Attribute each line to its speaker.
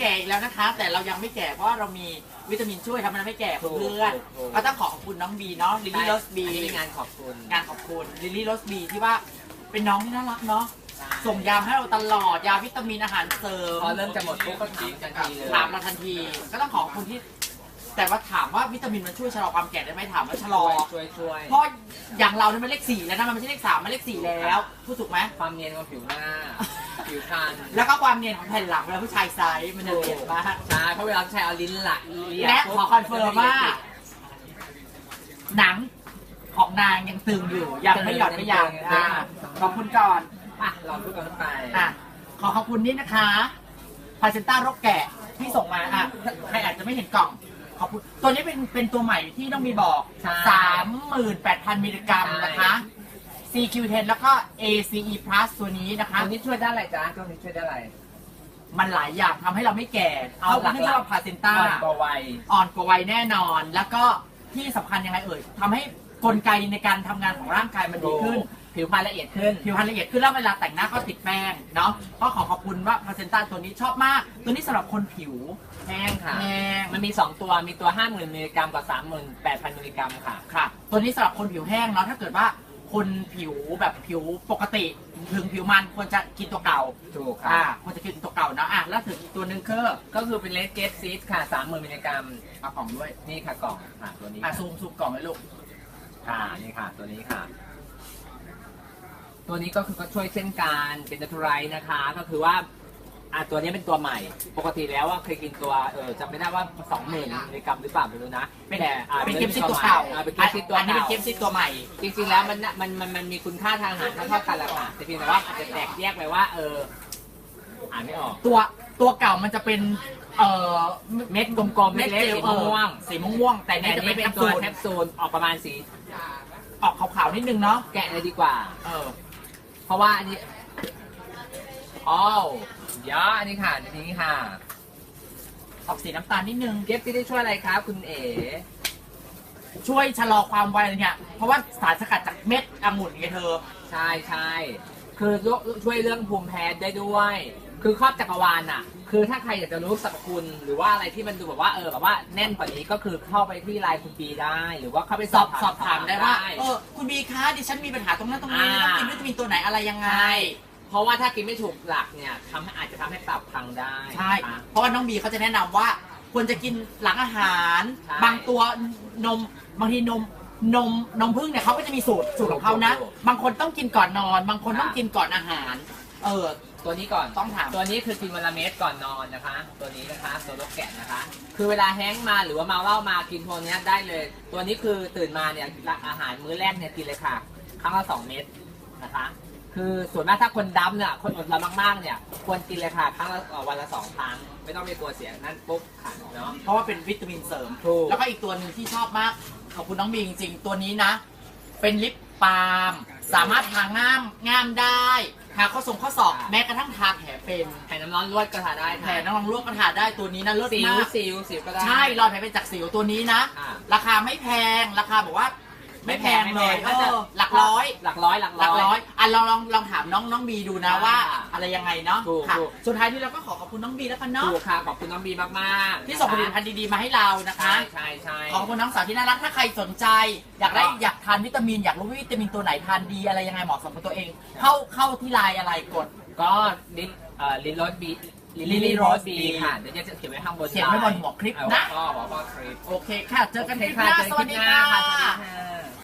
Speaker 1: แก่อีกแล้วนะคะ แต่เรายังไม่แก่เพราะว่าเรามีวิตามินช่วยทำให้เราไม่แก่เพื่อนๆก็ต้องขอขอบคุณน้องบีเนาะลิลลี่โรสบี
Speaker 2: อันนี้เป็นงานขอบคุณ
Speaker 1: งานขอบคุณลิลลี่โรสบีที่ว่าเป็นน้องที่น่ารักเนาะส่งยาให้เราตลอดยาวิตามินอาหารเสริม
Speaker 2: พอเริ่มจะหมดปุ๊บก็ถามทันทีเลย
Speaker 1: ถามเราทันที ก็ต้องขอบคุณที่ แต่ว่าถามว่าวิตามินมันช่วยชะลอความแก่ได้ไหมถามว่าชะลอ
Speaker 2: ช่วยช่วย
Speaker 1: เพราะอย่างเราเนี่ยมันเลขสี่แล้วนะมันไม่ใช่เลขสามมันเลขสี่แล้วพูดถูกไหม
Speaker 2: ความเนียนของผิวหน้า ผิวพรรณ
Speaker 1: แล้วก็ความเนียนของแผ่นหลังเวลาผู้ชายไซส์มันจะเนียนมาก
Speaker 2: ใช่เพราะเวลาใช้เอาลิ้นหละเลีย
Speaker 1: และขอคอนเฟิร์มว่า หนังของนางยังตึงอยู่ ยังไม่หย่อนไม่ยางอะขอบคุณก่อน
Speaker 2: อะเราพูดกันไป
Speaker 1: อะขอขอบคุณนี่นะคะพาเซนต้ารกแกะที่ส่งมาอะใครอาจจะไม่เห็นกล่องขอบคุณตัวนี้เป็นเป็นตัวใหม่ที่ต้องมีบอก38,000มิลลิกรัมนะคะ CQ10 แล้วก็ ACE Plus ตัวนี้นะคะ
Speaker 2: ตัวนี้ช่วยได้อะไรจ๊ะตัวนี้ช่วยได้อะไร
Speaker 1: มันหลายอย่างทำให้เราไม่แก่
Speaker 2: เอา
Speaker 1: เอา
Speaker 2: หลักๆ
Speaker 1: เนื่องจากพาเซนต้า
Speaker 2: อ่อนกว่าวัย
Speaker 1: อ่อนกว่าวัยแน่นอน แล้วก็ที่สำคัญยังไงเอ่ยทำให้กลไกในการทำงานของร่างกายมันดีขึ้น
Speaker 2: ผิวพรรณละเอียดขึ้น
Speaker 1: ผิวพรรณละเอียดขึ้นแล้วเวลาแต่งหน้าก็ติดแป้งเนาะก็ขอขอบคุณว่าพาเซนต้าตัวนี้ชอบมาก ตัวนี้สำหรับคนผิว
Speaker 2: แห้งค่ะ
Speaker 1: แห้ง
Speaker 2: มันมี 2 ตัวมีตัว 50,000มิลลิกรัมกับ 38,000มิลลิกรัมค่ะ
Speaker 1: ค่ะ ตัวนี้สำหรับคนผิวแห้งเนาะ ถ้าเกิดว่า คนผิวแบบผิวปกติถึงผิวมันควรจะกินตัวเก่า
Speaker 2: ถูก
Speaker 1: อ่า
Speaker 2: ค่ะ
Speaker 1: ควรจะกินตัวเก่าเนาะอะแล้วถึงอีกตัวหนึ่งคือ
Speaker 2: ก็คือเป็นเลสเกสซีดค่ะ30,000มิลลิกรัม
Speaker 1: เอากล่องด้วย
Speaker 2: นี่ค่ะกล่องค่ะตัวนี้
Speaker 1: อะซูมซูมกล่องเลยลูก
Speaker 2: ค่ะนี่ค่ะ ตัวนี้ค่ะ ตัวนี้ก็คือก็ช่วยเช่นกันเป็นนัทไรนะคะ ก็คือว่า อะตัวนี้เป็นตัวใหม่ ปกติแล้วว่าเคยกินตัวเออจำไม่ได้ว่า20,000มิลลิกรัมหรือเปล่าไม่รู้นะ
Speaker 1: เป็น
Speaker 2: แต่อะ
Speaker 1: เป็น
Speaker 2: ตัว
Speaker 1: เกม
Speaker 2: นี้
Speaker 1: ซิ
Speaker 2: ป็
Speaker 1: ต
Speaker 2: น
Speaker 1: ตัวเก่า
Speaker 2: อะเป็นเกมซิตตัว
Speaker 1: อันนี้เป็น
Speaker 2: เก่า
Speaker 1: เกมซิตตัวใหม่
Speaker 2: จริงๆแล้วมันน่ะมันมันมันมีคุณค่าทางอาหารเท่าๆกันแหละค่ะแต่เพียงแต่ว่าอาจจะแตกแยกไปว่า เอออ่านไม่ออก
Speaker 1: ตัวตัวเก่ามันจะเป็นเอ่อ
Speaker 2: เม็ดกลมๆ
Speaker 1: เม็
Speaker 2: เล็
Speaker 1: ด
Speaker 2: ก
Speaker 1: เจ
Speaker 2: ๆ
Speaker 1: ล
Speaker 2: สีม่วง
Speaker 1: สีม่วงๆแต่
Speaker 2: แต่
Speaker 1: นี่
Speaker 2: อัน
Speaker 1: จะ
Speaker 2: นี้
Speaker 1: เป็น
Speaker 2: เป็น
Speaker 1: แคป
Speaker 2: ตั
Speaker 1: ซู
Speaker 2: ว
Speaker 1: ล
Speaker 2: แคปซูลออกประมาณสี
Speaker 1: ออกขาวๆนิดนึงเนาะ
Speaker 2: แกะเลยดีกว่า
Speaker 1: เออ
Speaker 2: เพราะว่าอันนี้ อ้าวเดี๋ยวอันนี้ค่ะอันนี้ค่ะ
Speaker 1: ออกสีน้ำตาลนิดนึง
Speaker 2: เก็บที่ได้ช่วยอะไรครับคุณเอ๋
Speaker 1: ช่วยชะลอความวัยเนี่ย เพราะว่าสารสกัดจากเม็ดองุ่นไงเธอ
Speaker 2: ใช่ใช่คือช่วยเรื่องภูมิแพ้ได้ด้วย คือครอบจักรวาลน่ะ คือถ้าใครอยากจะรู้สรรพคุณ หรือว่าอะไรที่มันดูแบบว่าเออแบบว่าแน่นกว่านี้ก็คือเข้าไปที่ไลน์คุณปีได้ หรือว่าเข้าไป
Speaker 1: สอบสอบถามได้ว่า
Speaker 2: ได้
Speaker 1: เออคุณบีคะดิฉันมีปัญหาตรงนั้นตรงนี้
Speaker 2: อ่า
Speaker 1: ต้องกินวิตามินตัวไหนอะไรยังไง
Speaker 2: ใช่ เพราะว่าถ้ากินไม่ถูกหลักเนี่ยทำให้อาจจะทำให้ตับพังได้
Speaker 1: ใช่
Speaker 2: นะคะ
Speaker 1: เพราะว่าน้องบีเขาจะแนะนำว่า ควรจะกินหลังอาหาร
Speaker 2: ใช่
Speaker 1: บางตัวนมบางทีนมนมนมพึ่งเนี่ยเขาก็จะมีสูตรสูตรของเขานะ
Speaker 2: ถูก
Speaker 1: บางคนต้องกินก่อนนอน บางคนต้อง
Speaker 2: ค่ะ
Speaker 1: กินก่อนอาหาร เออ
Speaker 2: ตัวนี้ก่อน
Speaker 1: ต้องถาม
Speaker 2: ตัวนี้คือกินวันละเม็ดก่อนนอนนะคะ ตัวนี้นะคะตัวลูกแกะนะคะ คือเวลาแห้งก์มาหรือว่าเมาเหล้ามากินตัวเนี้ยได้เลย ตัวนี้คือตื่นมาเนี่ยอาหารมื้อแรกเนี่ยกินเลยค่ะ ครั้งละสองเม็ดนะคะ คือส่วนมากถ้าคนดำเนี่ยคนอดนอนมากๆเนี่ย ควรกินเลยค่ะครั้งละเอ่อวันละสองครั้ง ไม่ต้องไปกลัวเสียนั่นปุ๊บค่ะเนาะ
Speaker 1: เพราะว่าเป็นวิตามินเสริม
Speaker 2: ถูก
Speaker 1: แล้วก็อีกตัวหนึ่งที่ชอบมาก ขอบคุณน้องบีจริงๆ ตัวนี้นะ เป็นลิปปาล์มสามารถทาง่ามง่ามได้ทาข้อทรงข้อศอกแม้กระทั่งทาแผลเป็น
Speaker 2: แผ่นน้ำร้อนลวดก็ทาได้
Speaker 1: แผล
Speaker 2: ค่ะ
Speaker 1: น้ำรองลวกก็ทาได้ตัวนี้นะเลิศ
Speaker 2: สิว
Speaker 1: มาก
Speaker 2: สิวสิวก็ได้
Speaker 1: ใช่รอยแผลเป็นจากสิวตัวนี้นะ
Speaker 2: อ่า
Speaker 1: ราคาไม่แพงราคาบอกว่า ไม่แพงเลย
Speaker 2: ไม่แพง
Speaker 1: เออหลักร้อย
Speaker 2: หลักร้อยหลัก
Speaker 1: หลัก
Speaker 2: ร้
Speaker 1: ร้
Speaker 2: อ
Speaker 1: อยย อะลองลองลองถามน้องน้องบีดูนะ
Speaker 2: อ่า
Speaker 1: ว่าอะไรยังไงเนาะ
Speaker 2: ถูก
Speaker 1: ค่ะ
Speaker 2: ถูก
Speaker 1: สุดท้ายนี้เราก็ขอขอบคุณน้องบีแล้วกันเนาะ
Speaker 2: ถูกค่ะขอบคุณน้องบีมากๆ
Speaker 1: ที่ส่งผลิตภัณฑ์ดีๆมาให้เรานะคะ
Speaker 2: ใช่ใช่ใช่
Speaker 1: ขอบคุณน้องสาวที่น่ารักถ้าใครสนใจ อยากได้
Speaker 2: ครับ
Speaker 1: อยากทานวิตามิน อยากรู้ว่าวิตามินตัวไหนทานดีอะไรยังไงเหมาะสมกับตัวเอง เข้าเข้าที่ไลน์อะไรกด
Speaker 2: ก็ลินเอ่อลินโรสบีลิล
Speaker 1: Lily
Speaker 2: ลี่โรส
Speaker 1: Rose
Speaker 2: บี
Speaker 1: B
Speaker 2: ค่ะเดี๋ยวจะเขียนไว้ข้างบน
Speaker 1: เขียนไว้บนหัวคลิปนะ
Speaker 2: ก็หัวข้อคลิป
Speaker 1: โอเคค่ะ เจอกันคลิปห
Speaker 2: ค่ะ
Speaker 1: น้า
Speaker 2: เจอ
Speaker 1: ส
Speaker 2: กัน
Speaker 1: วัส
Speaker 2: คลิ
Speaker 1: ดี
Speaker 2: ปหน้า
Speaker 1: ค่ะ
Speaker 2: ค่ะ สวัสดีค่ะ